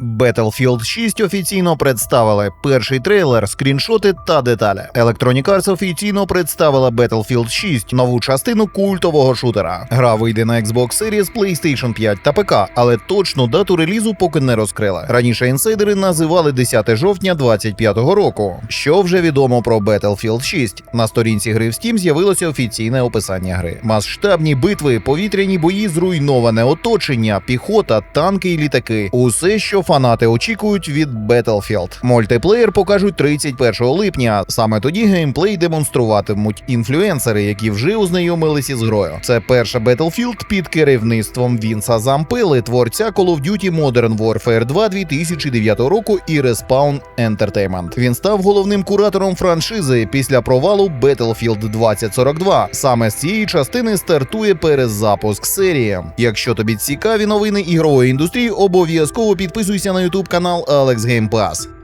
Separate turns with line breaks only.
Battlefield 6 офіційно представили перший трейлер, скріншоти та деталі. Electronic Arts офіційно представила Battlefield 6, нову частину культового шутера. Гра вийде на Xbox Series, PlayStation 5 та ПК, але точну дату релізу поки не розкрили. Раніше інсайдери називали 10 жовтня 25-го року. Що вже відомо про Battlefield 6? На сторінці гри в Steam з'явилося офіційне описання гри. Масштабні битви, повітряні бої, зруйноване оточення, піхота, танки і літаки. Усе, що фанати очікують від Battlefield. Мультиплеєр покажуть 31 липня. Саме тоді геймплей демонструватимуть інфлюенсери, які вже ознайомилися з грою. Це перша Battlefield під керівництвом Вінса Зампили, творця Call of Duty Modern Warfare 2 2009 року і Respawn Entertainment. Він став головним куратором франшизи після провалу Battlefield 2042. Саме з цієї частини стартує перезапуск серії. Якщо тобі цікаві новини ігрової індустрії, обов'язково підписуйся на YouTube канал Alex Game Pass.